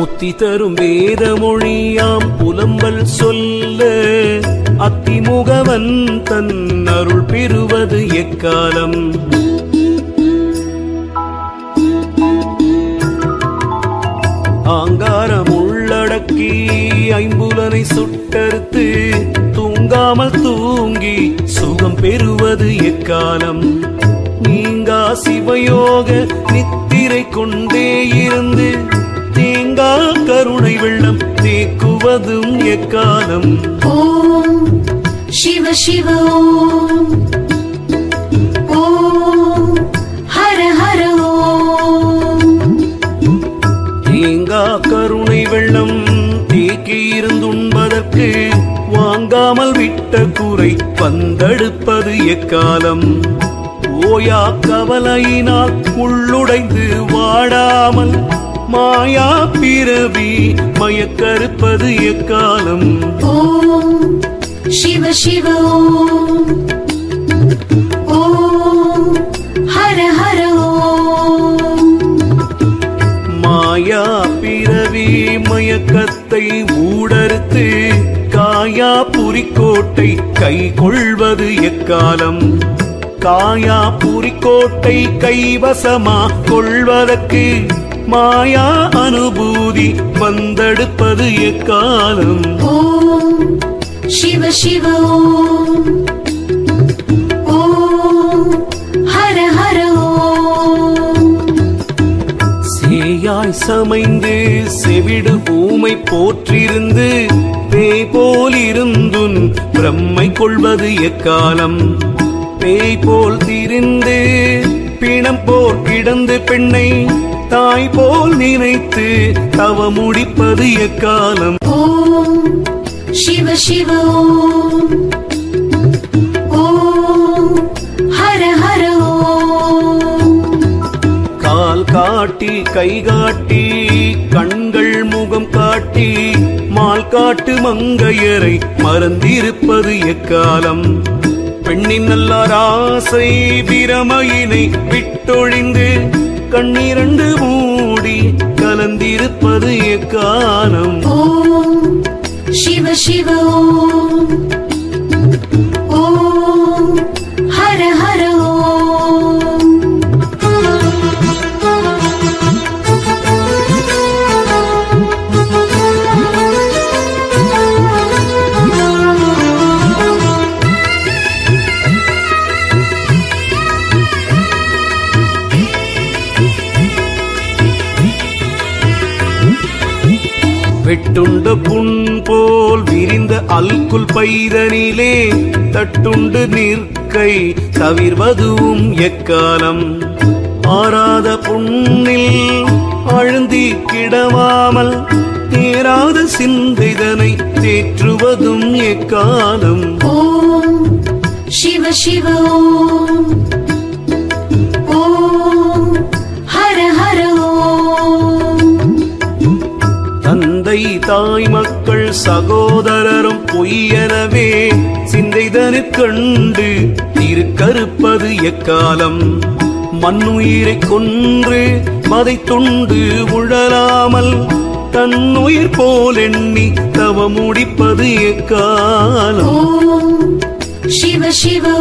முத்தி தரும் வேத மொழியாம் புலம்பல் சொல்ல அத்திமுகவன் தன் அருள் பெறுவது எக்காலம்? ஆங்காரம் உள்ளடக்கி ஐம்புலனை சுட்டறுத்து தூங்காமல் தூங்கி சுகம் பெறுவது எக்காலம்? நீங்கா சிவயோக நித்திரை கொண்டே இருந்து கேட்டா கருணை வெள்ளம் நீக்குவதும் எக்காலம். ஓம் சிவ சிவ ஓம். ஓம் ஹர ஹர ஓம். தீங்கா கருணை வெள்ளம் நீக்கி இருந்துண்பதற்கு வாங்காமல் விட்ட குறை வந்தெடுப்பது எக்காலம். ஓயா கவலையினால் உள்ளுடைந்து வாடாமல் மாயா பிறவி மயக்கருப்பது எக்காலம்? ஓம் சிவ சிவ ஓம் ஹர ஹர மாயா பிறவி மயக்கத்தை ஊடறுத்து காயா புரிக்கோட்டை கை கொள்வது எக்காலம்? காயா புரிக்கோட்டை கைவசமா கொள்வதற்கு மாயா அனுபூதி வந்தெடுப்பது எக்காலம்? சிவ சிவ ஹர ஹர சேயாய் சமைந்து செவிடு பூமை போற்றிருந்து பேய் போல் இருந்துன் பிரம்மை கொள்வது எக்காலம்? பேய் போல் திரிந்து பிணம் போல் கிடந்து பெண்ணை தாய் போல் நினைத்து தவ முடிப்பது எக்காலம்? ஓம் சிவ சிவ. ஓம் ஹர ஹர கால் காட்டி கை காட்டி கண்கள் முகம் காட்டி மால் காட்டு மங்கையரை மறந்திருப்பது எக்காலம்? பெண்ணின் நல்லார் ஆசை பிரமையினை விட்டொழிந்து கண்ணிரண்டு மூடி கலந்திருப்பது எக்காலம்? சிவ சிவ வெட்டுண்ட புண் போல் விரிந்த அல்குல் பைதனிலே தட்டுண்டு நிற்கை தவிர்வதுவும் எக்காலம். ஆறாத புண்ணில் அழுந்தி கிடவாமல் தேராத சிந்தைதனை தேற்றுவதும் எக்காலம். ஓம் சிவ சிவ ஓம். தாய் மக்கள் சகோதரரும் பொய்யனவே சிந்தைதனு கண்டு இருக்கறுப்பது எக்காலம்? மண்ணுயிரை கொன்று மதை தொண்டு உழலாமல் தன்னுயிர் போல் எண்ணி தவ முடிப்பது எக்காலம்? சிவ சிவோ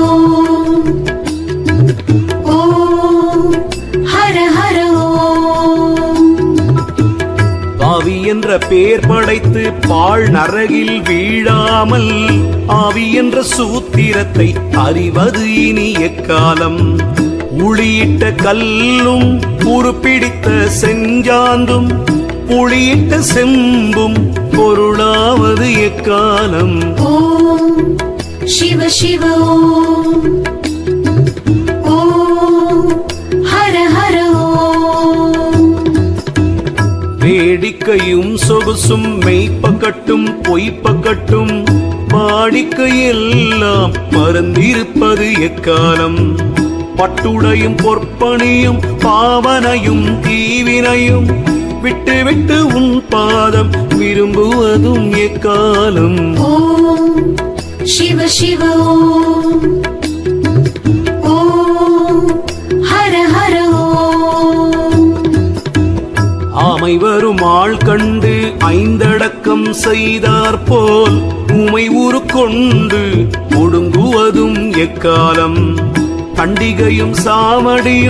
என்ற பேர் படைத்து பாழ் நரகில் வீழாமல் ஆவி என்ற சூத்திரத்தை அறிவது இனி எக்காலம்? உளியிட்ட கல்லும் உருப்பிடித்த செஞ்சாந்தும் புளியிட்ட செம்பும் பொருளாவது எக்காலம்? ஓம் சிவ சிவ ஓம். வேடிக்கையும் சொகுசும் மெய்ப்பக்கட்டும் பொய்ப்பக்கட்டும் வாடிக்கையெல்லாம் மறந்திருப்பது எக்காலம்? பட்டுடையும் பொற்பணியும் பாவனையும் தீவினையும் விட்டு விட்டு உன் பாதம் விரும்புவதும் எக்காலம்? சிவ சிவ ஆள் கண்டு ஐந்தடக்கம் செய்தாற்போல் உமை உருக்கொண்டு ஒடுங்குவதும் எக்காலம். பண்டிகையும் சாமடியும்